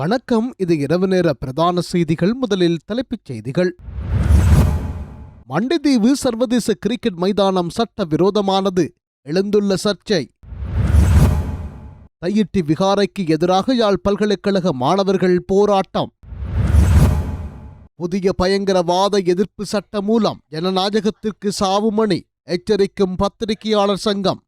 வணக்கம். இது இரவு நேர பிரதான செய்திகள். முதலில் தலைப்புச் செய்திகள். மண்டிதீவு சர்வதேச கிரிக்கெட் மைதானம் சட்ட விரோதமானது எழுந்துள்ள சர்ச்சை. தையிட்டி விகாரைக்கு எதிராக யாழ் பல்கலைக்கழக மாணவர்கள் போராட்டம். புதிய பயங்கரவாத எதிர்ப்பு சட்ட மூலம் ஜனநாயகத்திற்கு சாவுமணி. எச்சரிக்கும் பத்திரிகையாளர் சங்கம்.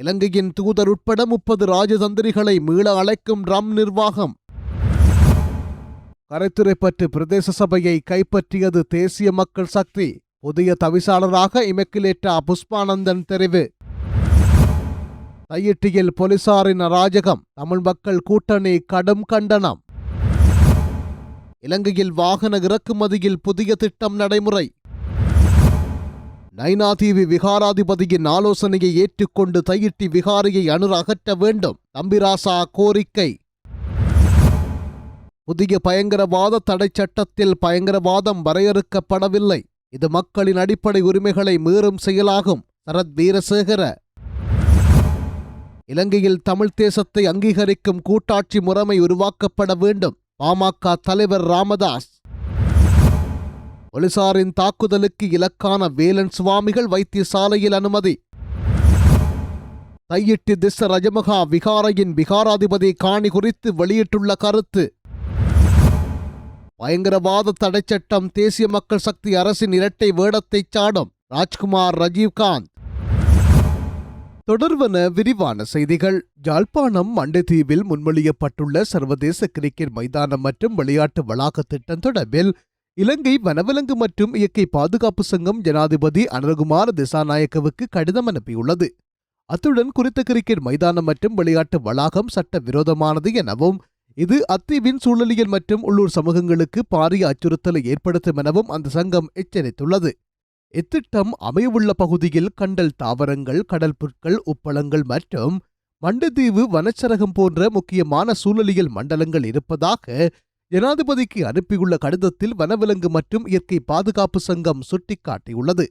இலங்கையின் தூதர் உட்பட முப்பது ராஜதந்திரிகளை மீள அழைக்கும் ரம் நிர்வாகம். கரைத்துறைப்பற்று பிரதேச சபையை கைப்பற்றியது தேசிய மக்கள் சக்தி. புதிய தவிசாளராக இமக்கிலேட்டா புஷ்பானந்தன் தெரிவு. தையிட்டியில் போலீசாரின் அராஜகம் தமிழ் மக்கள் கூட்டணி கடும் கண்டனம். இலங்கையில் வாகன இறக்குமதியில் புதிய திட்டம் நடைமுறை. நைனாதீவி விகாராதிபதியின் ஆலோசனையை ஏற்றுக்கொண்டு தையிட்டி விகாரியை அணு அகற்ற வேண்டும். தம்பிராசா கோரிக்கை. புதிய பயங்கரவாத தடை சட்டத்தில் பயங்கரவாதம் வரையறுக்கப்படவில்லை. இது மக்களின் அடிப்படை உரிமைகளை மீறும் செயலாகும். சரத் வீரசேகர. இலங்கையில் தமிழ் தேசத்தை அங்கீகரிக்கும் கூட்டாட்சி முறைமை உருவாக்கப்பட வேண்டும். பாமக தலைவர் ராமதாஸ். போலீசாரின் தாக்குதலுக்கு இலக்கான வேலன் சுவாமிகள் வைத்தியசாலையில் அனுமதி. தையிட்டு திஸ்ஸ ரஜமகா விகாரையின் விகாராதிபதி காணி குறித்து வெளியிட்டுள்ள கருத்து. பயங்கரவாத தடைச்சட்டம் தேசிய மக்கள் சக்தி அரசின் இரட்டை வேடத்தை சாடும் ராஜ்குமார் ரஜீவ்காந்த். தொடர்வன விரிவான செய்திகள். ஜாழ்ப்பாணம் மண்டதீவில் முன்மொழியப்பட்டுள்ள சர்வதேச கிரிக்கெட் மைதானம் மற்றும் விளையாட்டு வளாக திட்டம் தொடர்பில் இலங்கை வனவிலங்கு மற்றும் இயற்கை பாதுகாப்பு சங்கம் ஜனாதிபதி அனரகுமார திசாநாயக்கவுக்கு கடிதம் அனுப்பியுள்ளது. அத்துடன் குறித்த கிரிக்கெட் மைதானம் மற்றும் விளையாட்டு வளாகம் சட்ட விரோதமானது எனவும் இது அத்தீவின் சூழலியல் மற்றும் உள்ளூர் சமூகங்களுக்கு பாரிய அச்சுறுத்தலை ஏற்படுத்தும் எனவும் அந்த சங்கம் எச்சரித்துள்ளது. இத்திட்டம் அமையவுள்ள பகுதியில் கண்டல் தாவரங்கள் கடல் புற்கள் உப்பளங்கள் மற்றும் மண்டதீவு வனச்சரகம் போன்ற முக்கியமான சூழலியல் மண்டலங்கள் இருப்பதாக ஜனாதிபதிக்கு அனுப்பியுள்ள கடிதத்தில் வனவிலங்கு மற்றும் இயற்கை பாதுகாப்பு சங்கம் சுட்டிக்காட்டியுள்ளது.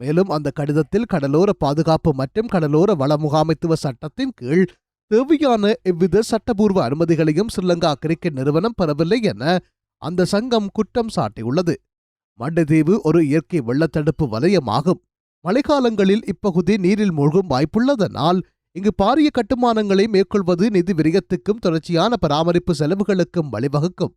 மேலும் அந்த கடிதத்தில் கடலோர பாதுகாப்பு மற்றும் கடலோர வள முகாமைத்துவ சட்டத்தின் கீழ் தேவையான எவ்வித சட்டபூர்வ அனுமதிகளையும் ஸ்ரீலங்கா கிரிக்கெட் நிறுவனம் பெறவில்லை என அந்த சங்கம் குற்றம் சாட்டியுள்ளது. மண்டதீவு ஒரு இயற்கை வெள்ளத்தடுப்பு வலயமாகும். மழைக்காலங்களில் இப்பகுதி நீரில் மூழ்கும் வாய்ப்புள்ளதனால் இங்கு பாரிய கட்டுமானங்களை மேற்கொள்வது நிதி விரயத்துக்கும் தொடர்ச்சியான பராமரிப்பு செலவுகளுக்கும் வழிவகுக்கும்.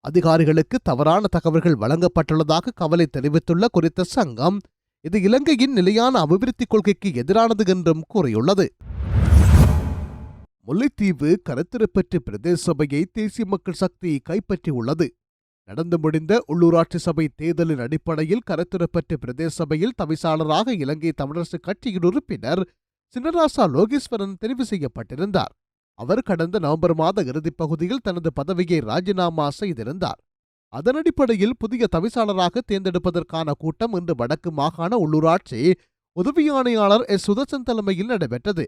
அதிகாரிகளுக்கு தவறான தகவல்கள் வழங்கப்பட்டுள்ளதாக கவலை தெரிவித்துள்ள குறித்த சங்கம் இது இலங்கையின் நிலையான அபிவிருத்தி கொள்கைக்கு எதிரானது என்றும் கூறியுள்ளது. முல்லைத்தீவு கருத்திருப்பற்று பிரதேச சபையை தேசிய மக்கள் சக்தி கைப்பற்றியுள்ளது. நடந்து முடிந்த உள்ளூராட்சி சபை தேர்தலின் அடிப்படையில் கருத்திருப்பற்று பிரதேச சபையில் தவிசாளராக இலங்கை தமிழரசு கட்சியின் உறுப்பினர் சின்னராசா லோகேஸ்வரன் தெரிவு செய்யப்பட்டிருந்தார். அவர் கடந்த நவம்பர் மாத இறுதிப் பகுதியில் தனது பதவியை ராஜினாமா செய்திருந்தார். அதன் அடிப்படையில் புதிய தவிசாளராக தேர்ந்தெடுப்பதற்கான கூட்டம் இன்று வடக்கு மாகாண உள்ளூராட்சி உதவி ஆணையாளர் எஸ். சுதர்சன் தலைமையில் நடைபெற்றது.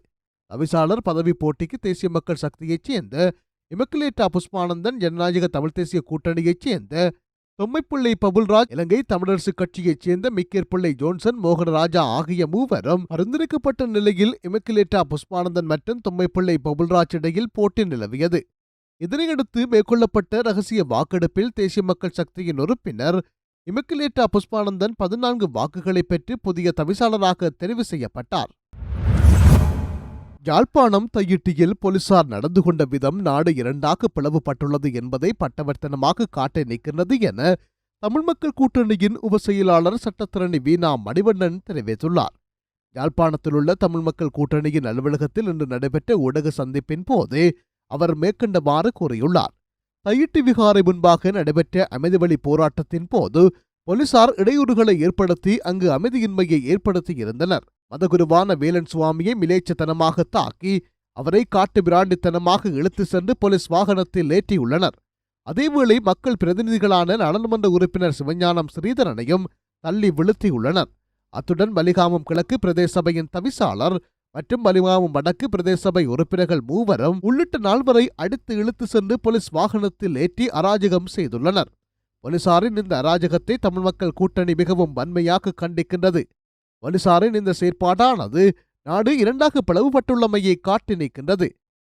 தவிசாளர் பதவி போட்டிக்கு தேசிய மக்கள் சக்தியைச் சேர்ந்த இமக்குலேட்டா புஷ்பானந்தன் ஜனநாயக தமிழ் தேசிய கூட்டணியைச் சேர்ந்த தொம்மைப்பிள்ளை பபுல்ராஜ் இலங்கை தமிழரசு கட்சியைச் சேர்ந்த மிக்கேற்பிள்ளை ஜோன்சன் மோகனராஜா ஆகிய மூவரும் பரிந்துரைக்கப்பட்ட நிலையில் இமக்கிலேட்டா புஷ்பானந்தன் மற்றும் தொம்மைப்பிள்ளை பபுல்ராஜ் இடையில் போட்டி நிலவியது. இதனையடுத்து மேற்கொள்ளப்பட்ட ரகசிய வாக்கெடுப்பில் தேசிய மக்கள் சக்தியின் உறுப்பினர் இமக்கிலேட்டா புஷ்பானந்தன் பதினான்கு வாக்குகளை பெற்று புதிய தவிசாளராக தெரிவு செய்யப்பட்டார். யாழ்ப்பாணம் தையிட்டியில் போலீசார் நடந்து கொண்ட விதம் நாடு இரண்டாக பிளவுபட்டுள்ளது என்பதை பட்டவர்த்தனமாக காட்ட நிற்கிறது என தமிழ் மக்கள் கூட்டணியின் உப செயலாளர் சட்டத்திரணி வீணா மணிவண்ணன் தெரிவித்துள்ளார். யாழ்ப்பாணத்தில் உள்ள தமிழ் மக்கள் கூட்டணியின் அலுவலகத்தில் இன்று நடைபெற்ற ஊடக சந்திப்பின் போது அவர் மேற்கண்டவாறு கூறியுள்ளார். தையிட்டி விகாரை முன்பாக நடைபெற்ற அமைதிவழி போராட்டத்தின் போது போலீசார் இடையூறுகளை ஏற்படுத்தி அங்கு அமைதியின்மையை ஏற்படுத்தியிருந்தனர். மதகுருவான வேலன் சுவாமியை மிலேச்சத்தனமாக தாக்கி அவரை காட்டு பிராண்டித்தனமாக இழுத்து சென்று போலீஸ் வாகனத்தில் ஏற்றியுள்ளனர். அதேவேளை மக்கள் பிரதிநிதிகளான நாடாளுமன்ற உறுப்பினர் சிவஞானம் ஸ்ரீதரனையும் தள்ளி வீழ்த்தியுள்ளனர். அத்துடன் மலிகாமம் கிழக்கு பிரதேச சபையின் தவிசாளர் மற்றும் மலிகாமம் வடக்கு பிரதேச சபை உறுப்பினர்கள் மூவரும் உள்ளிட்ட நால்வரை அடித்து இழுத்து சென்று போலீஸ் வாகனத்தில் ஏற்றி அராஜகம் செய்துள்ளனர். போலீசாரின் இந்த அராஜகத்தை தமிழ் மக்கள் கூட்டணி மிகவும் வன்மையாக கண்டிக்கின்றது. வலிசாரின் இந்த செயற்பாடானது நாடு இரண்டாக பிளவுபட்டுள்ளமையை காட்டி நிற்கின்றது.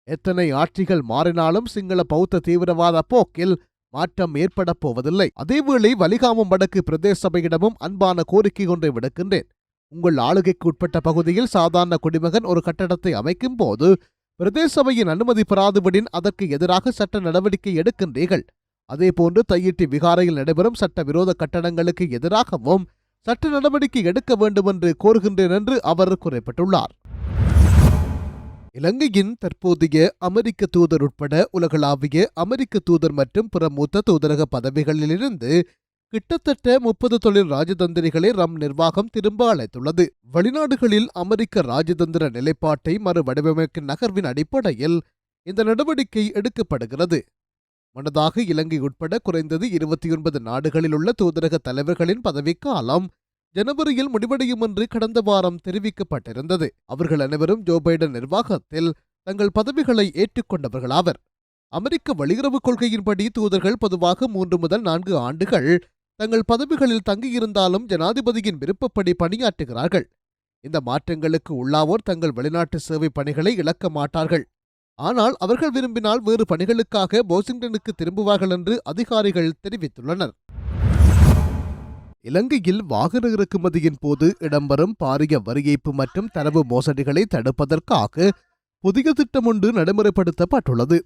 எத்தனை ஆட்சிகள் மாறினாலும் சிங்கள பௌத்த தீவிரவாத போக்கில் மாற்றம் ஏற்படப் போவதில்லை. அதேவேளை வலிகாமம் வடக்கு பிரதேச சபையிடமும் அன்பான கோரிக்கை ஒன்றை விடுக்கின்றேன். உங்கள் ஆளுகைக்கு உட்பட்ட பகுதியில் சாதாரண குடிமகன் ஒரு கட்டடத்தை அமைக்கும் போது பிரதேச சபையின் அனுமதி பெறாதபடின் அதற்கு எதிராக சட்ட நடவடிக்கை எடுக்கின்றீர்கள். அதேபோன்று தையிட்டி விகாரையில் நடைபெறும் சட்ட விரோத கட்டடங்களுக்கு எதிராகவும் சட்ட நடவடிக்கை எடுக்க வேண்டும் என்று கோருகின்றேன் என்று அவர் குறிப்பிட்டுள்ளார். இலங்கையின் தற்போதைய அமெரிக்க தூதர் உட்பட உலகளாவிய அமெரிக்க தூதர் மற்றும் பிற மூத்த தூதரக பதவிகளிலிருந்து கிட்டத்தட்ட முப்பது தொழில் ராஜதந்திரிகளை ரம் நிர்வாகம் திரும்ப அழைத்துள்ளது. வெளிநாடுகளில் அமெரிக்க ராஜதந்திர நிலைப்பாட்டை மறுவடிவமைக்கும் நகர்வின் அடிப்படையில் இந்த நடவடிக்கை எடுக்கப்படுகிறது. முன்னதாக இலங்கை உட்பட குறைந்தது இருபத்தி ஒன்பது நாடுகளில் உள்ள தூதரக தலைவர்களின் பதவிக்காலம் ஜனவரியில் முடிவடையும் என்று கடந்த வாரம் தெரிவிக்கப்பட்டிருந்தது. அவர்கள் அனைவரும் ஜோ பைடன் நிர்வாகத்தில் தங்கள் பதவிகளை ஏற்றுக்கொண்டவர்களாவர். அமெரிக்க வெளியுறவுக் கொள்கையின்படி தூதர்கள் பொதுவாக மூன்று முதல் நான்கு ஆண்டுகள் தங்கள் பதவிகளில் தங்கியிருந்தாலும் ஜனாதிபதியின் விருப்பப்படி பணியாற்றுகிறார்கள். இந்த மாற்றங்களுக்கு உள்ளாவோர் தங்கள் வெளிநாட்டு சேவை பணிகளை இழக்க மாட்டார்கள். ஆனால் அவர்கள் விரும்பினால் வேறு பணிகளுக்காக வாஷிங்டனுக்கு திரும்புவார்கள் என்று அதிகாரிகள் தெரிவித்துள்ளனர். இலங்கையில் வாகன இறக்குமதியின் போது இடம்பெறும் பாரிய வரியேப்பு மற்றும் தரவு மோசடிகளை தடுப்பதற்காக புதிய திட்டம் ஒன்று நடைமுறைப்படுத்தப்பட்டுள்ளது.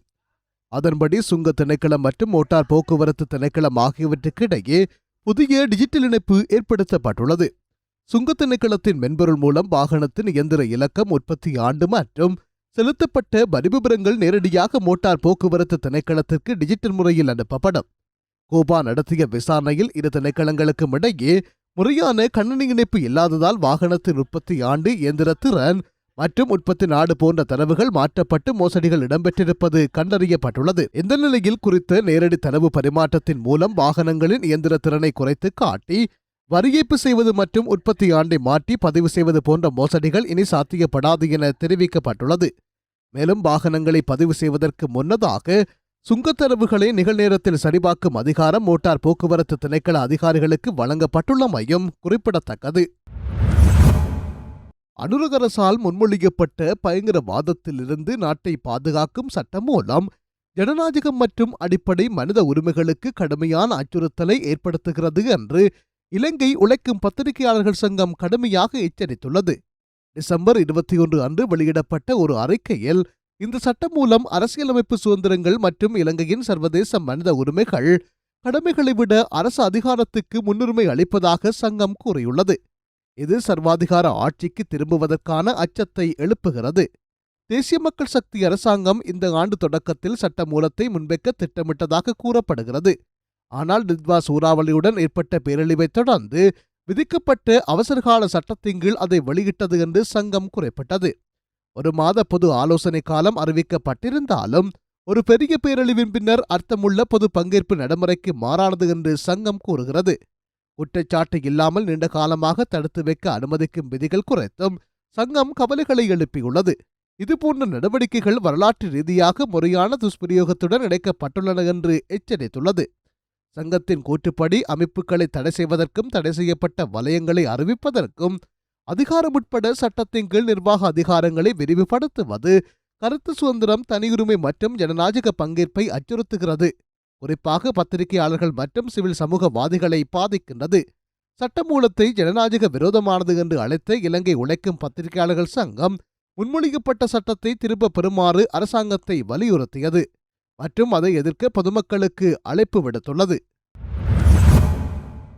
அதன்படி சுங்க திணைக்களம் மற்றும் மோட்டார் போக்குவரத்து திணைக்களம் ஆகியவற்றுக்கிடையே புதிய டிஜிட்டல் இணைப்பு ஏற்படுத்தப்பட்டுள்ளது. சுங்க திணைக்களத்தின் மென்பொருள் மூலம் வாகனத்தின் இயந்திர இலக்கம் உற்பத்தி ஆண்டு மற்றும் செலுத்தப்பட்ட வரிவிபரங்கள் நேரடியாக மோட்டார் போக்குவரத்து திணைக்களத்திற்கு டிஜிட்டல் முறையில் அனுப்பப்படும். கோபா நடத்திய விசாரணையில் இரு திணைக்களங்களுக்கும் இடையே முறையான கண்ணணி இணைப்பு இல்லாததால் வாகனத்தின் உற்பத்தி ஆண்டு இயந்திர திறன் மற்றும் உற்பத்தி நாடு போன்ற தரவுகள் மாற்றப்பட்டு மோசடிகள் இடம்பெற்றிருப்பது கண்டறியப்பட்டுள்ளது. இந்த நிலையில் குறித்த நேரடி தரவு பரிமாற்றத்தின் மூலம் வாகனங்களின் இயந்திர திறனை குறைத்து காட்டி வரியேற்பு செய்வது மற்றும் உற்பத்தி ஆண்டை மாற்றி பதிவு செய்வது போன்ற மோசடிகள் இனி சாத்தியப்படாது என தெரிவிக்கப்பட்டுள்ளது. மேலும் வாகனங்களை பதிவு செய்வதற்கு முன்னதாக சுங்கத்தரவுகளை நிகழ்நேரத்தில் சரிபார்க்கும் அதிகாரம் மோட்டார் போக்குவரத்து திணைக்கள அதிகாரிகளுக்கு வழங்கப்பட்டுள்ளமையும் குறிப்பிடத்தக்கது. அனுரகரசால் முன்மொழியப்பட்ட பயங்கரவாதத்திலிருந்து நாட்டை பாதுகாக்கும் சட்டம் மூலம் ஜனநாயகம் மற்றும் அடிப்படை மனித உரிமைகளுக்கு கடுமையான அச்சுறுத்தலை ஏற்படுத்துகிறது என்று இலங்கை உழைக்கும் பத்திரிகையாளர்கள் சங்கம் கடுமையாக எச்சரித்துள்ளது. டிசம்பர் இருபத்தி ஒன்று அன்று வெளியிடப்பட்ட ஒரு அறிக்கையில் இந்த சட்டம் மூலம் அரசியலமைப்பு சுதந்திரங்கள் மற்றும் இலங்கையின் சர்வதேச மனித உரிமைகள் கடமைகளை விட அரசு அதிகாரத்துக்கு முன்னுரிமை அளிப்பதாக சங்கம் கூறியுள்ளது. இது சர்வாதிகார ஆட்சிக்கு திரும்புவதற்கான அச்சத்தை எழுப்புகிறது. தேசிய மக்கள் சக்தி அரசாங்கம் இந்த ஆண்டு தொடக்கத்தில் சட்ட மூலத்தை முன்வைக்க திட்டமிட்டதாக கூறப்படுகிறது. ஆனால் நித்வா சூறாவளியுடன் ஏற்பட்ட பேரழிவைத் தொடர்ந்து விதிக்கப்பட்ட அவசரகால சட்டத்தின் கீழ் அதை வெளியிட்டது என்று சங்கம் குறைப்பட்டது. ஒரு மாத பொது ஆலோசனை காலம் அறிவிக்கப்பட்டிருந்தாலும் ஒரு பெரிய பேரழிவின் பின்னர் அர்த்தமுள்ள பொது பங்கேற்பு நடைமுறைக்கு மாறானது என்று சங்கம் கூறுகிறது. குற்றச்சாட்டு இல்லாமல் நீண்ட காலமாக தடுத்து வைக்க அனுமதிக்கும் விதிகள் குறித்தும் சங்கம் கவலைகளை எழுப்பியுள்ளது. இதுபோன்ற நடவடிக்கைகள் வரலாற்று ரீதியாக முறையான துஷ்பிரயோகத்துடன் இணைக்கப்பட்டுள்ளன என்று எச்சரித்துள்ளது. சங்கத்தின் கூற்றுப்படி அமைப்புகளை தடை செய்வதற்கும் தடை செய்யப்பட்ட வலயங்களை அறிவிப்பதற்கும் அதிகாரம் உட்பட சட்டத்தின் கீழ் நிர்வாக அதிகாரங்களை விரிவுபடுத்துவது கருத்து சுதந்திரம் தனியுரிமை மற்றும் ஜனநாயக பங்கேற்பை அச்சுறுத்துகிறது. குறிப்பாக பத்திரிகையாளர்கள் மற்றும் சிவில் சமூகவாதிகளை பாதிக்கின்றது. சட்டமூலத்தை ஜனநாயக விரோதமானது என்று அழைத்த இலங்கை உழைக்கும் பத்திரிகையாளர்கள் சங்கம் முன்மொழியப்பட்ட சட்டத்தை திரும்ப பெறுமாறு அரசாங்கத்தை வலியுறுத்தியது. மற்றும் அதை எதிர்க்க பொதுமக்களுக்கு அழைப்பு விடுத்துள்ளது.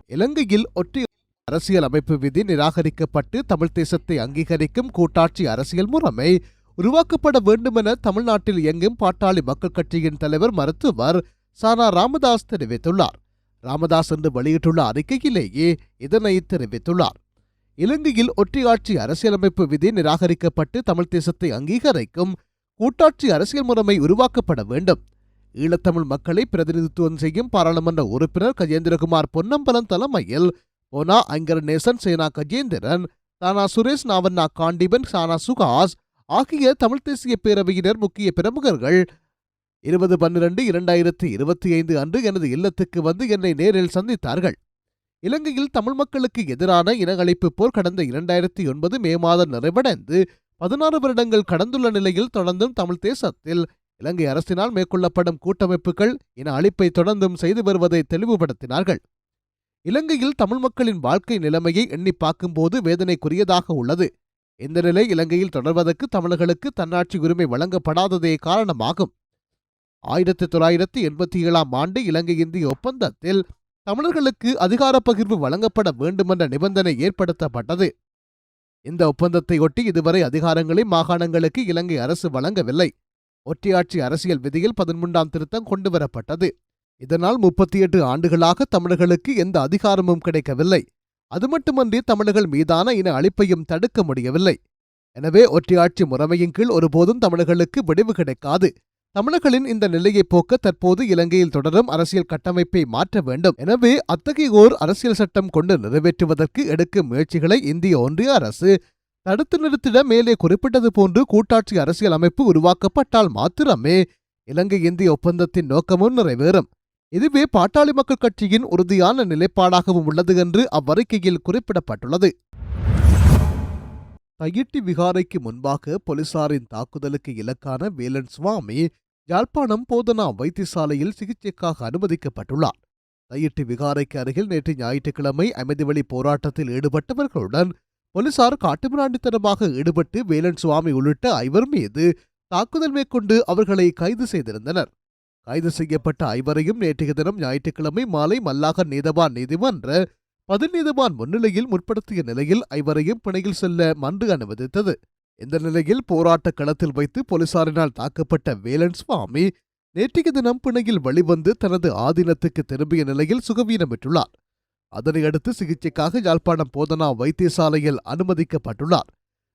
இலங்கையில் ஒற்றை அரசியல் அமைப்பு விதி நிராகரிக்கப்பட்டு தமிழ் தேசத்தை அங்கீகரிக்கும் கூட்டாட்சி அரசியல் முறைமை உருவாக்கப்பட வேண்டுமென தமிழ்நாட்டில் இயங்கும் பாட்டாளி மக்கள் கட்சியின் தலைவர் மருத்துவர் சானா ராமதாஸ் தெரிவித்துள்ளார். ராமதாஸ் என்று வெளியிட்டுள்ள அறிக்கையிலேயே இதனை தெரிவித்துள்ளார். இலங்கையில் ஒற்றையாட்சி அரசியலமைப்பு விதி நிராகரிக்கப்பட்டு தமிழ் தேசத்தை அங்கீகரிக்கும் கூட்டாட்சி அரசியல் முறைமை உருவாக்கப்பட வேண்டும். ஈழத்தமிழ் மக்களை பிரதிநிதித்துவம் செய்யும் பாராளுமன்ற உறுப்பினர் கஜேந்திரகுமார் பொன்னம்பலம் தலைமையில் ஒனா ஐங்கர் நேசன் சேனா கஜேந்திரன் தானா சுரேஷ் நாவண்ணா காண்டிபன் சானா சுகாஸ் ஆகிய தமிழ்த் தேசிய பேரவையினர் முக்கிய பிரமுகர்கள். இருபது பன்னிரண்டு இரண்டாயிரத்தி இருபத்தி ஐந்து அன்று எனது இல்லத்துக்கு வந்து என்னை நேரில் சந்தித்தார்கள். இலங்கையில் தமிழ் மக்களுக்கு எதிரான இனஅழிப்பு போர் கடந்த இரண்டாயிரத்தி ஒன்பது மே மாதம் நிறைவடைந்து பதினாறு வருடங்கள் கடந்துள்ள நிலையில் தொடர்ந்தும் தமிழ் தேசத்தில் இலங்கை அரசினால் மேற்கொள்ளப்படும் கூட்டமைப்புகள் இன அழிப்பை தொடர்ந்தும் செய்து வருவதை தெளிவுபடுத்தினார்கள். இலங்கையில் தமிழ் மக்களின் வாழ்க்கை நிலைமையை எண்ணி பார்க்கும்போது வேதனைக்குரியதாக உள்ளது. இந்த நிலை இலங்கையில் தொடர்வதற்கு தமிழர்களுக்கு தன்னாட்சி உரிமை வழங்கப்படாததே காரணமாகும். ஆயிரத்தி தொள்ளாயிரத்தி எண்பத்தி ஏழாம் ஆண்டு இலங்கை இந்திய ஒப்பந்தத்தில் தமிழர்களுக்கு அதிகார பகிர்வு வழங்கப்பட வேண்டுமென்ற நிபந்தனை ஏற்படுத்தப்பட்டது. இந்த ஒப்பந்தத்தை ஒட்டி இதுவரை அதிகாரங்களை மாகாணங்களுக்கு இலங்கை அரசு வழங்கவில்லை. ஒற்றையாட்சி அரசியல் விதியில் பதிமூன்றாம் திருத்தம் கொண்டுவரப்பட்டது. இதனால் முப்பத்தி எட்டு ஆண்டுகளாக தமிழர்களுக்கு எந்த அதிகாரமும் கிடைக்கவில்லை. அது மட்டுமன்றி தமிழர்கள் மீதான இன அழிப்பையும் தடுக்க முடியவில்லை. எனவே ஒற்றையாட்சி முறைமையின் கீழ் ஒருபோதும் தமிழர்களுக்கு விடிவு கிடைக்காது. தமிழர்களின் இந்த நிலையை போக்க தற்போது இலங்கையில் தொடரும் அரசியல் கட்டமைப்பை மாற்ற வேண்டும். எனவே அத்தகைய ஓர் அரசியல் சட்டம் கொண்டு நிறைவேற்றுவதற்கு எடுக்கும் முயற்சிகளை இந்திய ஒன்றிய அரசு தடுத்து நிறுத்திட மேலே குறிப்பிட்டது போன்று கூட்டாட்சி அரசியல் அமைப்பு உருவாக்கப்பட்டால் மாத்திரமே. இலங்கை இந்திய ஒப்பந்தத்தின் நோக்கமும் நிறைவேறும். இதுவே பாட்டாளி மக்கள் கட்சியின் உறுதியான நிலைப்பாடாகவும் உள்ளது என்று அவ்வறிக்கையில் குறிப்பிடப்பட்டுள்ளது. தையிட்டி விகாரைக்கு முன்பாக போலீசாரின் தாக்குதலுக்கு இலக்கான வேலன் சுவாமி யாழ்ப்பாணம் போதனா வைத்தியசாலையில் சிகிச்சைக்காக அனுமதிக்கப்பட்டுள்ளார். தையிட்டி விகாரைக்கு அருகில் நேற்று ஞாயிற்றுக்கிழமை அமைதிவழி போராட்டத்தில் ஈடுபட்டவர்களுடன் போலீசார் காட்டுமிராண்டித்தனமாக ஈடுபட்டு வேலன் சுவாமி உள்ளிட்ட ஐவர் மீது தாக்குதல் மேற்கொண்டு அவர்களை கைது செய்திருந்தனர். கைது செய்யப்பட்ட ஐவரையும் நேற்றைய தினம் ஞாயிற்றுக்கிழமை மாலை மல்லாக நீதவான் நீதிமன்ற பதிநீதவான் முன்னிலையில் முற்படுத்திய நிலையில் ஐவரையும் பிணையில் செல்ல மன்று அனுமதித்தது. இந்த நிலையில் போராட்ட களத்தில் வைத்து போலீசாரினால் தாக்கப்பட்ட வேலன் சுவாமி நேற்றைய தினம் பிணையில் வெளிவந்து தனது ஆதீனத்துக்கு திரும்பிய நிலையில் சுகவீனமிட்டுள்ளார் அதனையடுத்து சிகிச்சைக்காக யாழ்ப்பாணம் போதனா வைத்தியசாலையில் அனுமதிக்கப்பட்டுள்ளார்.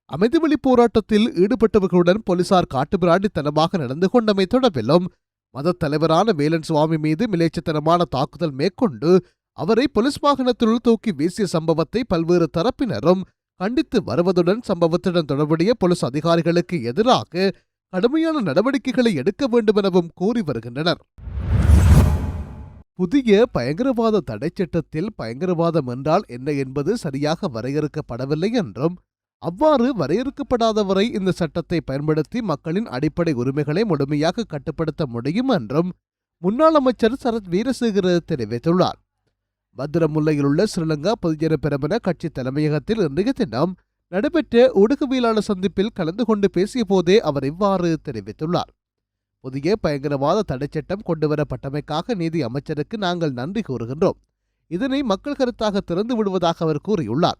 அமைதிவழி போராட்டத்தில் ஈடுபட்டவர்களுடன் போலீசார் காட்டுமிராண்டித்தனமாக நடந்து கொண்டமை தொடர்பிலும் மதத் தலைவரான வேலன் சுவாமி மீது மிலேச்சத்தனமான தாக்குதல் மேற்கொண்டு அவரை போலீஸ் வாகனத்தினுள் தூக்கி வீசிய சம்பவத்தை பல்வேறு தரப்பினரும் கண்டித்து வருவதுடன் சம்பவத்துடன் தொடர்புடைய போலீஸ் அதிகாரிகளுக்கு எதிராக கடுமையான நடவடிக்கைகளை எடுக்க வேண்டுமெனவும் கூறி வருகின்றனர். புதிய பயங்கரவாத தடைச்சட்டத்தில் பயங்கரவாதம் என்றால் என்ன என்பது சரியாக வரையறுக்கப்படவில்லை என்றும் அவ்வாறு வரையறுக்கப்படாதவரை இந்த சட்டத்தை பயன்படுத்தி மக்களின் அடிப்படை உரிமைகளை முழுமையாக கட்டுப்படுத்த முடியும் என்றும் முன்னாள் அமைச்சர் சரத் வீரசேகர தெரிவித்துள்ளார். பத்திரமுல்லையில் உள்ள ஸ்ரீலங்கா பொதுஜன பெரமுன கட்சி தலைமையகத்தில் இன்றைய தினம் நடைபெற்ற ஊடகவியலாளர் சந்திப்பில் கலந்து கொண்டு பேசிய போதே அவர் இவ்வாறு தெரிவித்துள்ளார். புதிய பயங்கரவாத தடைச்சட்டம் கொண்டுவரப்பட்டமைக்காக நீதி அமைச்சருக்கு நாங்கள் நன்றி கூறுகின்றோம். இதனை மக்கள் கருத்தாக திறந்து விடுவதாக அவர் கூறியுள்ளார்.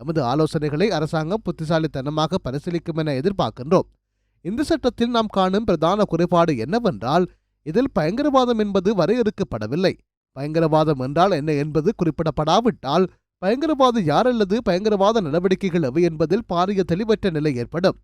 எமது ஆலோசனைகளை அரசாங்கம் புத்திசாலித்தனமாக பரிசீலிக்கும் என எதிர்பார்க்கின்றோம். இந்த சட்டத்தில் நாம் காணும் பிரதான குறைபாடு என்னவென்றால் இதில் பயங்கரவாதம் என்பது வரையறுக்கப்படவில்லை. பயங்கரவாதம் என்றால் என்ன என்பது குறிப்பிடப்படாவிட்டால் பயங்கரவாதி யார் அல்லது பயங்கரவாத நடவடிக்கைகள் எவை என்பதில் பாரிய தெளிவற்ற நிலை ஏற்படும்.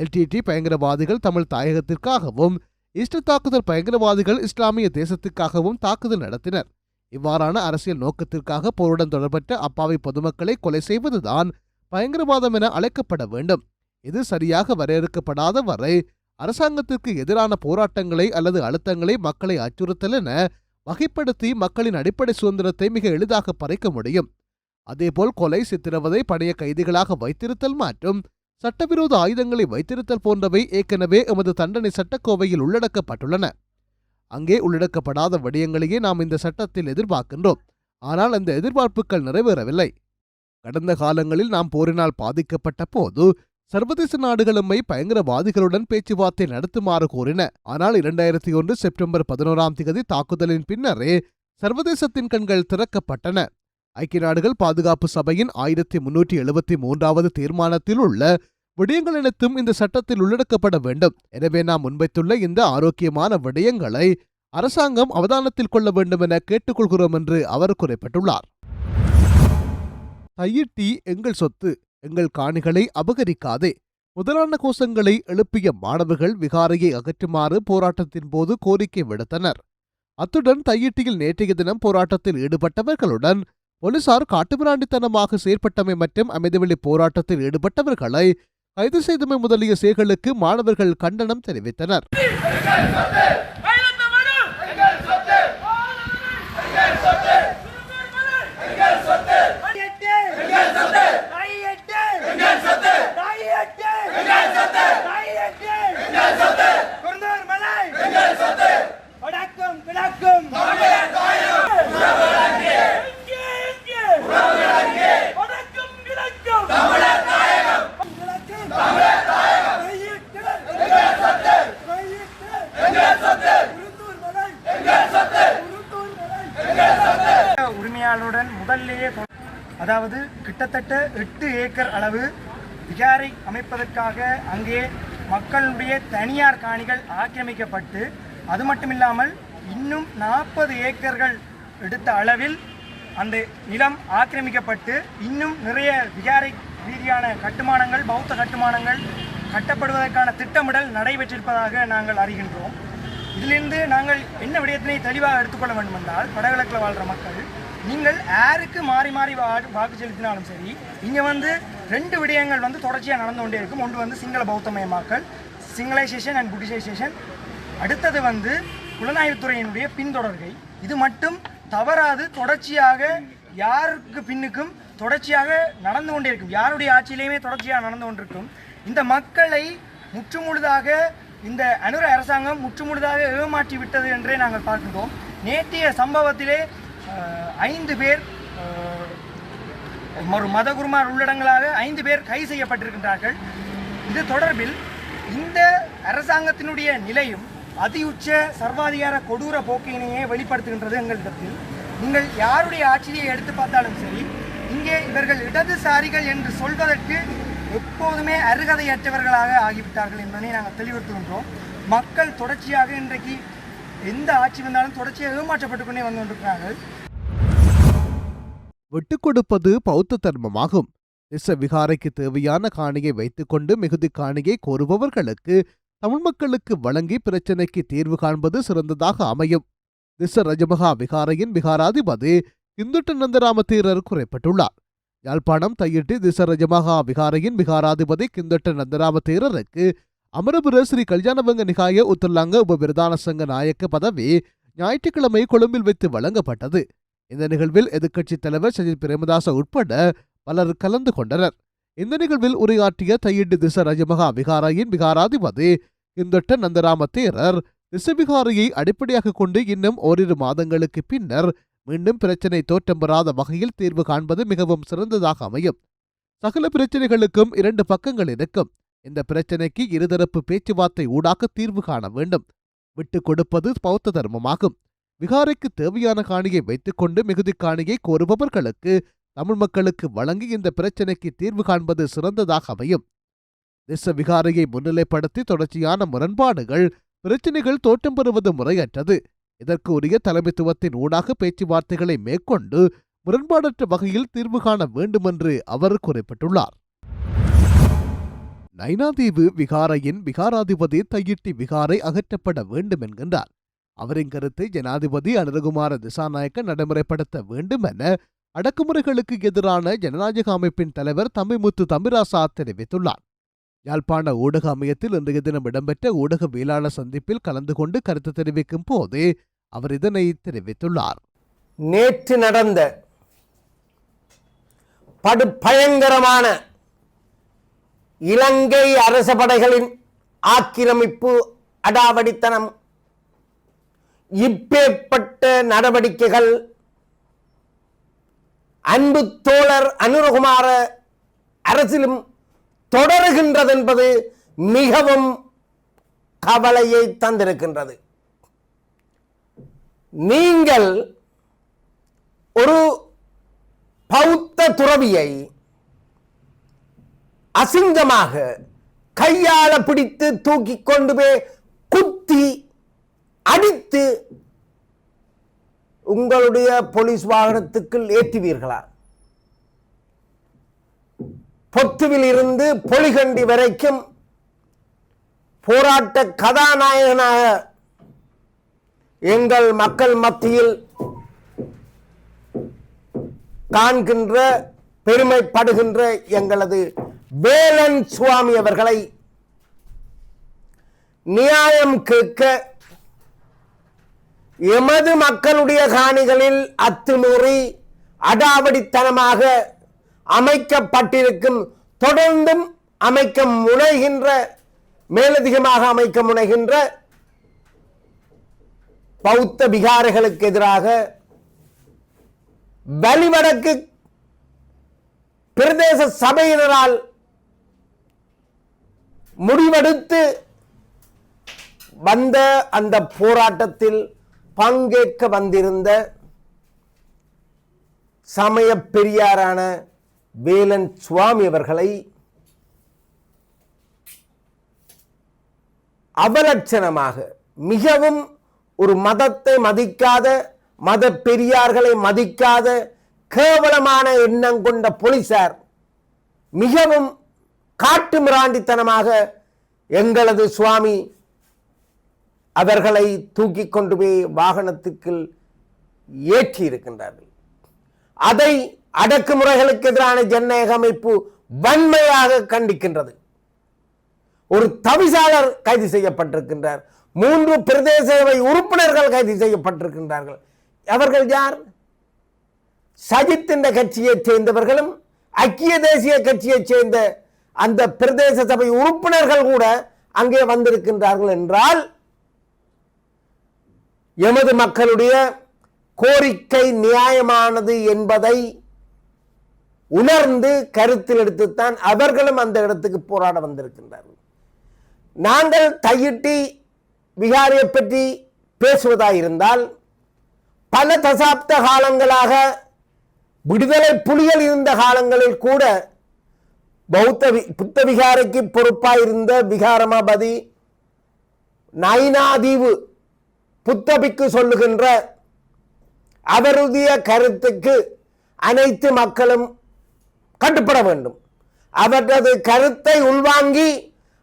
எல்டிடி பயங்கரவாதிகள் தமிழ் தாயகத்திற்காகவும் இஷ்ட தாக்குதல் பயங்கரவாதிகள் இஸ்லாமிய தேசத்துக்காகவும் தாக்குதல் நடத்தினர். இவ்வாறான அரசியல் நோக்கத்திற்காக போருடன் தொடர்பட்ட அப்பாவி பொதுமக்களை கொலை செய்வதுதான் பயங்கரவாதம் என அழைக்கப்பட வேண்டும். இது சரியாக வரையறுக்கப்படாத வரை அரசாங்கத்திற்கு எதிரான போராட்டங்களை அல்லது அழுத்தங்களை மக்களை அச்சுறுத்தல் என வகைப்படுத்தி மக்களின் அடிப்படை சுதந்திரத்தை மிக எளிதாக பறிக்க முடியும். அதேபோல் கொலை சித்திரவதை பழைய கைதிகளாக வைத்திருத்தல் மற்றும் சட்டவிரோத ஆயுதங்களை வைத்திருத்தல் போன்றவை ஏற்கனவே எமது தண்டனை சட்டக்கோவையில் உள்ளடக்கப்பட்டுள்ளன. அங்கே உள்ளடக்கப்படாத விடயங்களையே நாம் இந்த சட்டத்தில் எதிர்பார்க்கின்றோம். ஆனால் அந்த எதிர்பார்ப்புகள் நிறைவேறவில்லை. கடந்த காலங்களில் நாம் போரினால் பாதிக்கப்பட்ட போது சர்வதேச நாடுகளுமை பயங்கரவாதிகளுடன் பேச்சுவார்த்தை நடத்துமாறு கோரின. ஆனால் இரண்டாயிரத்தி ஒன்று செப்டம்பர் பதினோராம் தேதி தாக்குதலின் பின்னரே சர்வதேசத்தின் கண்கள் திறக்கப்பட்டன. ஐக்கிய நாடுகள் பாதுகாப்பு சபையின் ஆயிரத்தி முன்னூற்றி எழுபத்தி மூன்றாவது தீர்மானத்தில் உள்ள விடயங்கள் அனைத்தும் இந்த சட்டத்தில் உள்ளடக்கப்பட வேண்டும். எனவே நாம் முன்வைத்துள்ள இந்த ஆரோக்கியமான விடயங்களை அரசாங்கம் அவதானத்தில் கொள்ள வேண்டும் என கேட்டுக்கொள்கிறோம் என்று அவர் குறிப்பிட்டுள்ளார். தையிட்டி எங்கள் சொத்து எங்கள் காணிகளை அபகரிக்காதே. முதலான கோஷங்களை எழுப்பிய மாணவர்கள் விகாரையை அகற்றுமாறு போராட்டத்தின் போது கோரிக்கை விடுத்தனர். அத்துடன் தையிட்டியில் நேற்றைய தினம் போராட்டத்தில் ஈடுபட்டவர்களுடன் போலீசார் காட்டுமிராண்டித்தனமாக செயற்பட்டமை மற்றும் அமைதிவெளி போராட்டத்தில் ஈடுபட்டவர்களை கைது செய்தமை முதலிய செயல்களுக்கு மாணவர்கள் கண்டனம் தெரிவித்தனர் கையெழுத்த மனு எங்கள் சொத்து எங்கள் சொத்து எங்கள் சொத்து கையெட்டு எங்கள் சொத்து கையெட்டு எங்கள் சொத்து கையெட்டு எங்கள் விகாரையாளருடன் முதல்லேயே தொ- அதாவது கிட்டத்தட்ட எட்டு ஏக்கர் அளவு விகாரை அமைப்பதற்காக அங்கே மக்களுடைய தனியார் காணிகள் ஆக்கிரமிக்கப்பட்டு அது மட்டும் இல்லாமல் இன்னும் நாற்பது ஏக்கர்கள் எடுத்த அளவில் அந்த நிலம் ஆக்கிரமிக்கப்பட்டு இன்னும் நிறைய விகாரை ரீதியான கட்டுமானங்கள் பௌத்த கட்டுமானங்கள் கட்டப்படுவதற்கான திட்டமிடல் நடைபெற்றிருப்பதாக நாங்கள் அறிகின்றோம். இதிலிருந்து நாங்கள் என்ன விடயத்தினை தெளிவாக எடுத்துக்கொள்ள வேண்டும் என்றால் வடகிழக்கில் வாழ்கிற மக்கள் நீங்கள் யாருக்கு மாறி மாறி வா- வாக்கு செலுத்தினாலும் சரி இங்கே வந்து ரெண்டு விடயங்கள் வந்து தொடர்ச்சியாக நடந்து கொண்டே இருக்கும். ஒன்று வந்து சிங்கள பௌத்தமயமாக்கல் சிங்களைசேஷன் அண்ட் புட்டிசைசேஷன் அடுத்தது வந்து புலனாய்வுத்துறையினுடைய பின்தொடர்கை. இது மட்டும் தவறாது தொடர்ச்சியாக யாருக்கு பின்னுக்கும் தொடர்ச்சியாக நடந்து கொண்டே இருக்கும். யாருடைய ஆட்சியிலையுமே தொடர்ச்சியாக நடந்து கொண்டிருக்கும். இந்த மக்களை முற்றுமுழுதாக இந்த அனுர அரசாங்கம் முற்றுமுழுதாக ஏமாற்றி விட்டது என்றே நாங்கள் பார்க்கின்றோம். நேற்றைய சம்பவத்திலே ஐந்து பேர் ஒரு மதகுருமார் உள்ளடங்களாக ஐந்து பேர் கை செய்யப்பட்டிருக்கின்றார்கள். இது தொடர்பில் இந்த அரசாங்கத்தினுடைய நிலையும் அதியுச்ச சர்வாதிகார கொடூர போக்கினையே வெளிப்படுத்துகின்றது எங்களிடத்தில். நீங்கள் யாருடைய ஆட்சியை எடுத்து பார்த்தாலும் சரி இங்கே இவர்கள் இடதுசாரிகள் என்று சொல்வதற்கு எப்போதுமே அருகதையற்றவர்களாக ஆகிவிட்டார்கள் என்பதை நாங்கள் தெளிவுறுத்துகின்றோம். மக்கள் தொடர்ச்சியாக இன்றைக்கு எந்த ஆட்சி வந்தாலும் தொடர்ச்சியாக ஏமாற்றப்பட்டு கொண்டே வந்து கொண்டிருக்கிறார்கள். விட்டுக் கொடுப்பது பௌத்த தர்மமாகும் திச விகாரைக்கு தேவையான காணியை வைத்துக்கொண்டு மிகுதி காணியை கோருபவர்களுக்கு தமிழ் மக்களுக்கு வழங்கி பிரச்சினைக்கு தீர்வு காண்பது சிறந்ததாக அமையும். திச ரஜமகா விகாரையின் விகாராதிபதி இந்துட்டு நந்தராம தீரர் குறைப்பட்டுள்ளார். யாழ்ப்பாணம் தையிட்டு திச ரஜமகா விகாரையின் விகாராதிபதி கிந்தட்ட நந்தராமதீரருக்கு அமரபுர ஸ்ரீ கல்யாணவங்க நிகாய உத்தரலாங்க உபபிரதான சங்க நாயக்க பதவி ஞாயிற்றுக்கிழமை கொழும்பில் வைத்து வழங்கப்பட்டது. இந்த நிகழ்வில் எதிர்க்கட்சித் தலைவர் சஜித் பிரேமதாச உட்பட பலர் கலந்து கொண்டனர். இந்த நிகழ்வில் உரையாற்றிய தையிட்டு திச ரஜமகா விகாரையின் விகாராதிபதி இந்தொட்ட நந்தராம தேரர் திசவிகாரையை அடிப்படையாக கொண்டு இன்னும் ஓரிரு மாதங்களுக்கு பின்னர் மீண்டும் பிரச்சினை தோற்றம் பெறாத வகையில் தீர்வு காண்பது மிகவும் சிறந்ததாக அமையும். சகல பிரச்சனைகளுக்கும் இரண்டு பக்கங்கள் இருக்கும். இந்த பிரச்சனைக்கு இருதரப்பு பேச்சுவார்த்தை ஊடாக தீர்வு காண வேண்டும். விட்டுக் கொடுப்பது பௌத்த தர்மமாகும். விகாரைக்கு தேவையான காணியை வைத்துக்கொண்டு மிகுதி காணியை கோருபவர்களுக்கு தமிழ் மக்களுக்கு வழங்கி இந்த பிரச்சினைக்கு தீர்வு காண்பது சிறந்ததாக அமையும் திச விகாரையை முன்னிலைப்படுத்தி தொடர்ச்சியான முரண்பாடுகள் பிரச்சினைகள் தோற்றம் பெறுவது முறையற்றது. இதற்கு உரிய தலைமைத்துவத்தின் ஊடாக பேச்சுவார்த்தைகளை மேற்கொண்டு முரண்பாடற்ற வகையில் தீர்வு காண வேண்டுமென்று அவர் குறிப்பிட்டுள்ளார். நைனாதீவு விகாரையின் விகாராதிபதி தையிட்டி விகாரை அகற்றப்பட வேண்டும் என்கின்றார் அவரின் கருத்தை ஜனாதிபதி அனுரகுமார திசாநாயக்க நடைமுறைப்படுத்த வேண்டும் என அடக்குமுறைகளுக்கு எதிரான ஜனநாயக அமைப்பின் தலைவர் தம்பிமுத்து தம்பிராசா தெரிவித்துள்ளார். யாழ்ப்பாண ஊடக அமையத்தில் இன்றைய தினம் இடம்பெற்ற ஊடகவியலாளர் சந்திப்பில் கலந்து கொண்டு கருத்து தெரிவிக்கும் போதே அவர் இதனை தெரிவித்துள்ளார். நேற்று நடந்த படு பயங்கரமான இலங்கை அரச படைகளின் ஆக்கிரமிப்பு அடாவடித்தனம் இப்பேற்பட்ட நடவடிக்கைகள் அன்பு தோழர் அனுரகுமார அரசிலும் தொடருகின்றது என்பது மிகவும் கவலையை தந்திருக்கின்றது. நீங்கள் ஒரு பௌத்த துறவியை அசிங்கமாக கையால பிடித்து தூக்கி கொண்டு போய் அடித்து உங்களுடைய போலீஸ் வாகனத்துக்குள் ஏற்றுவீர்களா? பொத்துவில் இருந்து பொலிகண்டி வரைக்கும் போராட்ட கதாநாயகனாக எங்கள் மக்கள் மத்தியில் காண்கின்ற பெருமைப்படுகின்ற எங்களது வேலன் சுவாமி அவர்களை நியாயம் கேட்க எமது மக்களுடைய காணிகளில் அத்துமீறி அடாவடித்தனமாக அமைக்கப்பட்டிருக்கும் தொடர்ந்தும் அமைக்க முனைகின்ற மேலதிகமாக அமைக்க முனைகின்ற பௌத்த விகாரைகளுக்கு எதிராக வலிவடக்கு பிரதேச சபையினரால் முடிவெடுத்து வந்த அந்த போராட்டத்தில் பங்கேற்க வந்திருந்த சமய பெரியாரான வேலன் சுவாமி அவர்களை அவலட்சணமாக மிகவும் ஒரு மதத்தை மதிக்காத மத பெரியார்களை மதிக்காத கேவலமான எண்ணம் கொண்ட போலீசார் மிகவும் காட்டு மிராண்டித்தனமாக எங்களது சுவாமி அவர்களை தூக்கி கொண்டு போய் வாகனத்துக்குள் ஏற்றி இருக்கின்றார்கள். அதை அடக்குமுறைகளுக்கு எதிரான ஜனநாயக அமைப்பு வன்மையாக கண்டிக்கின்றது. ஒரு தவிசாளர் கைது செய்யப்பட்டிருக்கின்றார். மூன்று பிரதேச சபை உறுப்பினர்கள் கைது செய்யப்பட்டிருக்கின்றார்கள். அவர்கள் யார்? சஜித் என்ற கட்சியைச் சேர்ந்தவர்களும் ஐக்கிய தேசிய கட்சியைச் சேர்ந்த அந்த பிரதேச சபை உறுப்பினர்கள் கூட அங்கே வந்திருக்கின்றார்கள் என்றால் எமது மக்களுடைய கோரிக்கை நியாயமானது என்பதை உணர்ந்து கருத்தில் எடுத்துத்தான் அவர்களும் அந்த இடத்துக்கு போராட வந்திருக்கின்றார்கள். நாங்கள் தையிட்டி விகாரியை பற்றி பேசுவதாயிருந்தால் பல தசாப்த காலங்களாக விடுதலை புலிகள் இருந்த காலங்களில் கூட பௌத்த புத்த விகாரைக்கு பொறுப்பாயிருந்த விகாரமாபதி நைனாதீவு புத்தபிக்கு சொல்லுகின்ற அவருடைய கருத்துக்கு அனைத்து மக்களும் கட்டுப்பட வேண்டும். அவரது கருத்தை உள்வாங்கி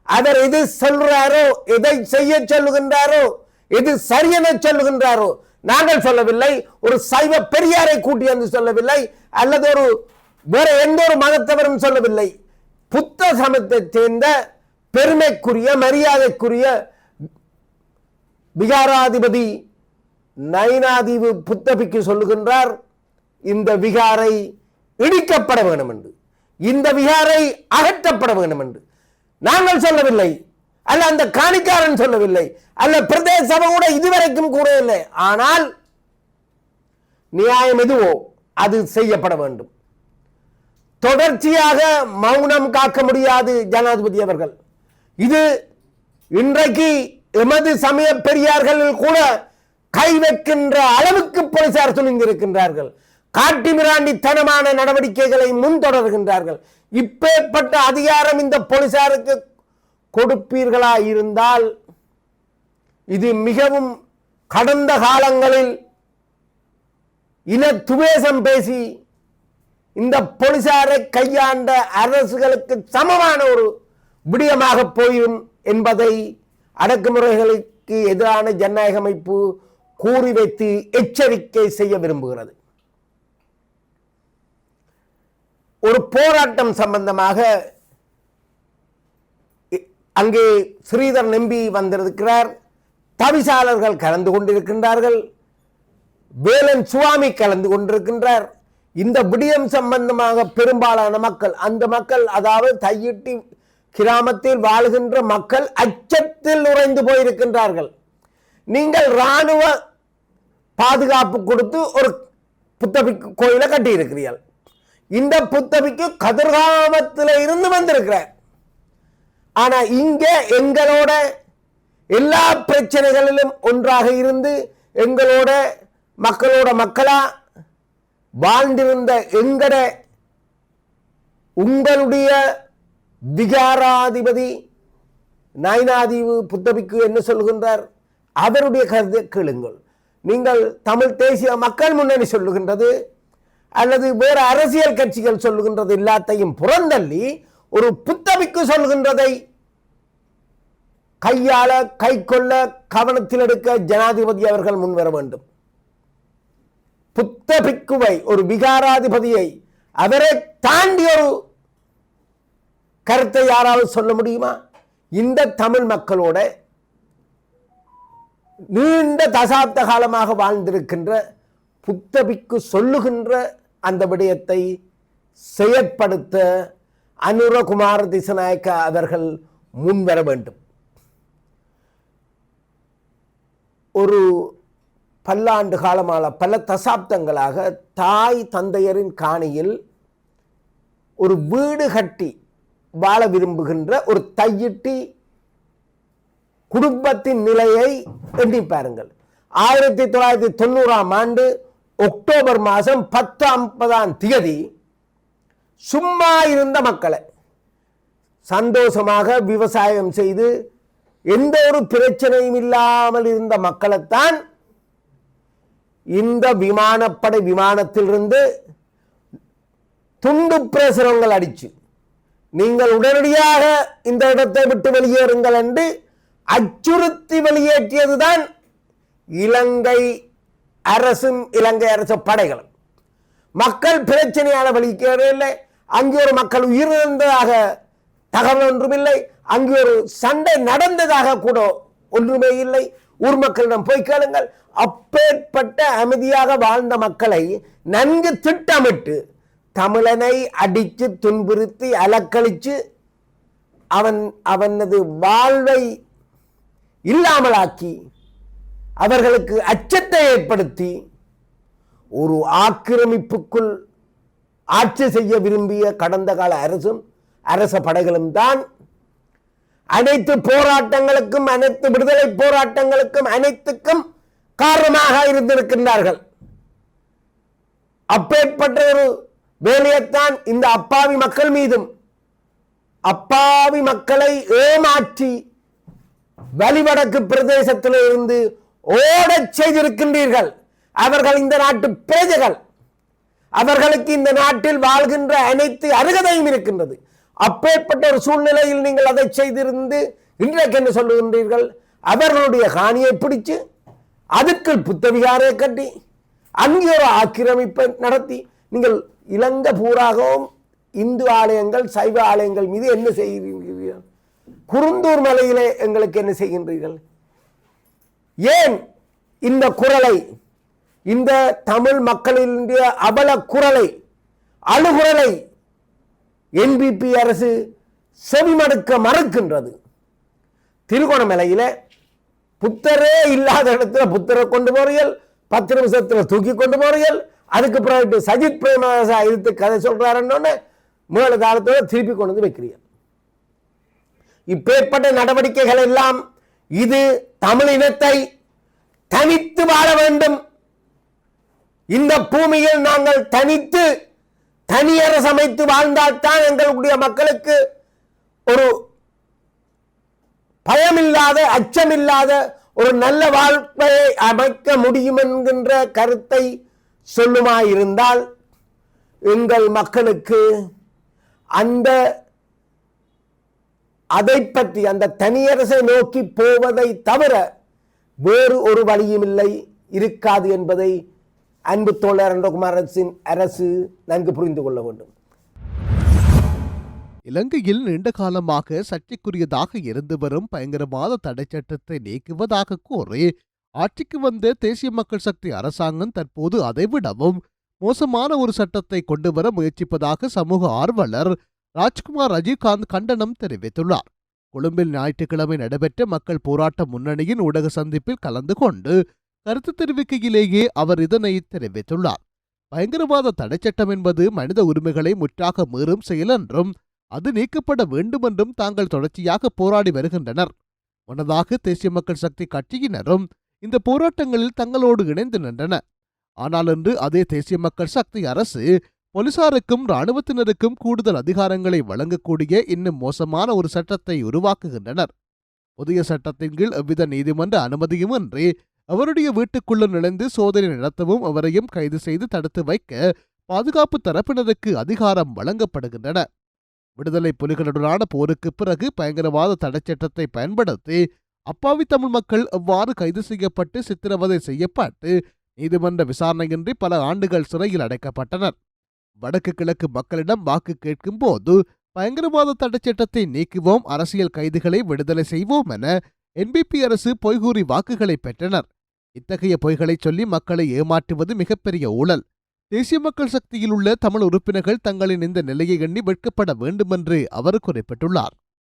அவர் எது சொல்றாரோ எதை செய்ய சொல்லுகின்றாரோ எது சரியென சொல்லுகின்றாரோ நாங்கள் சொல்லவில்லை. ஒரு சைவ பெரியாரை கூட்டி வந்து சொல்லவில்லை. அல்லது ஒரு வேற எந்த ஒரு மதத்தவரும் சொல்லவில்லை. புத்த சமத்தை சேர்ந்த பெருமைக்குரிய மரியாதைக்குரிய விகாராதிபதி நயனாதீவு புத்தபிக்கு சொல்லுகின்றார் இந்த விகாரை இடிக்கப்பட வேண்டும் என்று இந்த விகாரை அகற்றப்பட வேண்டும் என்று நாங்கள் சொல்லவில்லை அல்ல அந்த காணிக்காரன் சொல்லவில்லை அல்ல பிரதேச சபை கூட இதுவரைக்கும் கூட இல்லை ஆனால் நியாயம் எதுவோ அது செய்யப்பட வேண்டும். தொடர்ச்சியாக மௌனம் காக்க முடியாது ஜனாதிபதி அவர்கள். இது இன்றைக்கு எமது சமய பெரியார்களில் கூட கை வைக்கின்ற அளவுக்கு போலீசார் துணிந்திருக்கின்றார்கள் காட்டிமிராண்டித்தனமான நடவடிக்கைகளை முன்தொடர்கின்றார்கள். இப்பேற்பட்ட அதிகாரம் இந்த போலீசாருக்கு கொடுப்பீர்களா இருந்தால் இது மிகவும் கடந்த காலங்களில் இன துவேசம் பேசி இந்த போலீசாரை கையாண்ட அரசுகளுக்கு சமமான ஒரு விடயமாக போயும் என்பதை அடக்குமுறைகளுக்கு எதிரான ஜனநாயக அமைப்பு கூறி வைத்து எச்சரிக்கை செய்ய விரும்புகிறது. ஒரு போராட்டம் சம்பந்தமாக அங்கே ஸ்ரீதர் நம்பி வந்திருக்கிறார். தவிசாளர்கள் கலந்து கொண்டிருக்கின்றார்கள். வேலன் சுவாமி கலந்து கொண்டிருக்கின்றார். இந்த விடயம் சம்பந்தமாக பெரும்பாலான மக்கள் அந்த மக்கள் அதாவது தையிட்டு கிராமத்தில் வாழுகின்ற மக்கள் அச்சத்தில் உறைந்து போயிருக்கின்றார்கள். நீங்கள் இராணுவ பாதுகாப்பு கொடுத்து ஒரு புத்தபிக்கு கோயிலை கட்டியிருக்கிறீர்கள். இந்த புத்தபிக்கு கதிர்காமத்தில் இருந்து வந்திருக்கிறார். ஆனா இங்கே எங்களோட எல்லா பிரச்சனைகளிலும் ஒன்றாக இருந்து எங்களோட மக்களோட மக்களா வாழ்ந்திருந்த எங்கட உங்களுடைய விகாராதிபதி நயனாதீவு புத்தபிக்கு என்ன சொல்லுகின்றார்? அவருடைய கருத்தை கேளுங்கள். நீங்கள் தமிழ் தேசிய மக்கள் முன்னணி சொல்லுகின்றது அல்லது வேறு அரசியல் கட்சிகள் சொல்லுகின்றது எல்லாத்தையும் புறந்தள்ளி ஒரு புத்தபிக்கு சொல்லுகின்றதை கையாள கை கொள்ள கவனத்தில் எடுக்க ஜனாதிபதி அவர்கள் முன்வர வேண்டும். புத்த பிக்குவை ஒரு விகாராதிபதியை அவரை தாண்டி ஒரு கருத்தை யாராவது சொல்ல முடியுமா? இந்த தமிழ் மக்களோட நீண்ட தசாப்த காலமாக வாழ்ந்திருக்கின்ற புத்தபிக்கு சொல்லுகின்ற அந்த விடயத்தை செயற்படுத்த அனுரகுமார திசநாயக்க அவர்கள் முன்வர வேண்டும். ஒரு பல்லாண்டு காலமாக பல தசாப்தங்களாக தாய் தந்தையரின் காணியில் ஒரு வீடு கட்டி வாழ விரும்புகின்ற ஒரு தையிட்டி குடும்பத்தின் நிலையை எண்ணி பாருங்கள். ஆயிரத்தி தொள்ளாயிரத்தி தொண்ணூறாம் ஆண்டு அக்டோபர் மாதம் பத்து ஐம்பதாம் திகதி சும்மா இருந்த மக்களை சந்தோஷமாக விவசாயம் செய்து எந்த ஒரு பிரச்சனையும் இல்லாமல் இருந்த மக்களைத்தான் இந்த விமானப்படை விமானத்திலிருந்து துண்டு பிரசுரங்கள் அடிச்சு நீங்கள் உடனடியாக இந்த இடத்தை விட்டு வெளியேறுங்கள் என்று அச்சுறுத்தி வெளியேற்றியதுதான் இலங்கை அரசும் இலங்கை அரசு படைகளும். மக்கள் பிரச்சனையால வெளியேறவில்லை அங்கே ஒரு மக்கள் உயிரிழந்ததாக தகவல் ஒன்றுமில்லை அங்கே ஒரு சண்டை நடந்ததாக கூட ஒன்றுமே இல்லை. ஊர் மக்களிடம் போய் கேளுங்கள். அப்பேற்பட்ட அமைதியாக வாழ்ந்த மக்களை நன்கு திட்டமிட்டு தமிழனை அடித்து துன்புறுத்தி அலக்களித்து அவன் அவனது வாழ்வை இல்லாமலாக்கி அவர்களுக்கு அச்சத்தை ஏற்படுத்தி ஒரு ஆக்கிரமிப்புக்குள் ஆட்சி செய்ய விரும்பிய கடந்த கால அரசும் அரச படைகளும் தான் அனைத்து போராட்டங்களுக்கும் அனைத்து விடுதலை போராட்டங்களுக்கும் அனைத்துக்கும் காரணமாக இருந்திருக்கின்றார்கள். அப்பேற்பட்ட ஒரு வேலையைத்தான் இந்த அப்பாவி மக்கள் மீதும் அப்பாவி மக்களை ஏமாற்றி வலிவடக்கு பிரதேசத்தில் இருந்து ஓடச் செய்திருக்கின்றீர்கள். அவர்கள் இந்த நாட்டு பிரஜைகள். அவர்களுக்கு இந்த நாட்டில் வாழ்கின்ற அனைத்து அருகதையும் இருக்கின்றது. அப்பேற்பட்ட ஒரு சூழ்நிலையில் நீங்கள் அதை செய்திருந்து இன்றைக்கு என்ன சொல்லுகின்றீர்கள்? அவர்களுடைய காணியை பிடிச்சு அதுக்கு புத்தவிகாரை கட்டி அங்கே ஒரு ஆக்கிரமிப்பை நடத்தி நீங்கள் இலங்கை பூராகவும் இந்து ஆலயங்கள் சைவ ஆலயங்கள் மீது என்ன செய்கிறீர்கள் குருந்தூர் மலையிலே எங்களுக்கு என்ன செய்கின்றீர்கள்? ஏன் இந்த குரலை இந்த தமிழ் மக்களினுடைய அபல குரலை அழுகுரலை என்பிபி அரசு செவிமடுக்க மறுக்கின்றது? திருகோணமலையில புத்தரே இல்லாத இடத்துல புத்தரை கொண்டு போறீர்கள் பத்து நிமிஷத்தில் தூக்கி கொண்டு போறீர்கள் அதுக்கு பிறகு சஜித் பிரேமதாசா எதிர்த்து கதை சொல்றாருன்னு மேல காலத்தோட திருப்பி கொண்டு வந்து வைக்கிறீர் இப்பேற்பட்ட நடவடிக்கைகள் எல்லாம் இது தமிழ் இனத்தை தனித்து வாழ வேண்டும். இந்த பூமியில் நாங்கள் தனித்து தனியரசு அமைத்து வாழ்ந்தால்தான் எங்களுடைய மக்களுக்கு ஒரு பயமில்லாத அச்சமில்லாத ஒரு நல்ல வாழ்க்கையை அமைக்க முடியும் என்கின்ற கருத்தை சொல்லுமாயிருந்தால் எங்கள் மக்களுக்கு அந்த அதை பற்றி அந்த தனியரசை நோக்கி போவதை தவிர வேறு ஒரு வழியும் இல்லை இருக்காது என்பதை அன்பு தோழர் அன்றகுமார் அரசின் அரசு நன்கு புரிந்து கொள்ள வேண்டும். இலங்கையில் நீண்ட காலமாக சர்ச்சைக்குரியதாக இருந்து வரும் பயங்கரவாத தடை சட்டத்தை நீக்குவதாக கோரி ஆட்சிக்கு வந்த தேசிய மக்கள் சக்தி அரசாங்கம் தற்போது அதைவிடவும் மோசமான ஒரு சட்டத்தை கொண்டு வர முயற்சிப்பதாக சமூக ஆர்வலர் ராஜ்குமார் ரஜினிகாந்த் கண்டனம் தெரிவித்துள்ளார். கொழும்பில் ஞாயிற்றுக்கிழமை நடைபெற்ற மக்கள் போராட்ட முன்னணியின் ஊடக சந்திப்பில் கலந்து கொண்டு கருத்து தெரிவிக்கையிலேயே அவர் இதனை தெரிவித்துள்ளார். பயங்கரவாத தடைச்சட்டம் என்பது மனித உரிமைகளை முற்றாக மீறும் செயல் என்றும் அது நீக்கப்பட வேண்டுமென்றும் தாங்கள் தொடர்ச்சியாக போராடி வருகின்றனர். முன்னதாக தேசிய மக்கள் சக்தி கட்சியினரும் இந்த போராட்டங்களில் தங்களோடு இணைந்து நின்றன. ஆனால் இன்று அதே தேசிய மக்கள் சக்தி அரசு போலீசாருக்கும் இராணுவத்தினருக்கும் கூடுதல் அதிகாரங்களை வழங்கக்கூடிய இன்னும் மோசமான ஒரு சட்டத்தை உருவாக்குகின்றனர். புதிய சட்டத்தின் கீழ் எவ்வித நீதிமன்ற அனுமதியுமின்றி அவருடைய வீட்டுக்குள்ள நுழைந்து சோதனை நடத்தவும் அவரையும் கைது செய்து தடுத்து வைக்க பாதுகாப்பு தரப்பினருக்கு அதிகாரம் வழங்கப்படுகின்றன. விடுதலை புலிகளுடனான போருக்கு பிறகு பயங்கரவாத தடைச்சட்டத்தை பயன்படுத்தி அப்பாவி தமிழ் மக்கள் எவ்வாறு கைது செய்யப்பட்டு சித்திரவதை செய்யப்பட்டு நீதிமன்ற விசாரணையின்றி பல ஆண்டுகள் சிறையில் அடைக்கப்பட்டனர். வடக்கு கிழக்கு மக்களிடம் வாக்கு கேட்கும் போது பயங்கரவாத தடைச்சட்டத்தை நீக்குவோம் அரசியல் கைதிகளை விடுதலை செய்வோம் என என்பிபி அரசு பொய்கூறி வாக்குகளை பெற்றனர். இத்தகைய பொய்களைச் சொல்லி மக்களை ஏமாற்றுவது மிகப்பெரிய ஊழல். தேசிய மக்கள் சக்தியில் உள்ள தமிழ் உறுப்பினர்கள் தங்களின் இந்த நிலையை எண்ணி வெட்கப்பட வேண்டுமென்று அவர் குறிப்பிட்டுள்ளார்.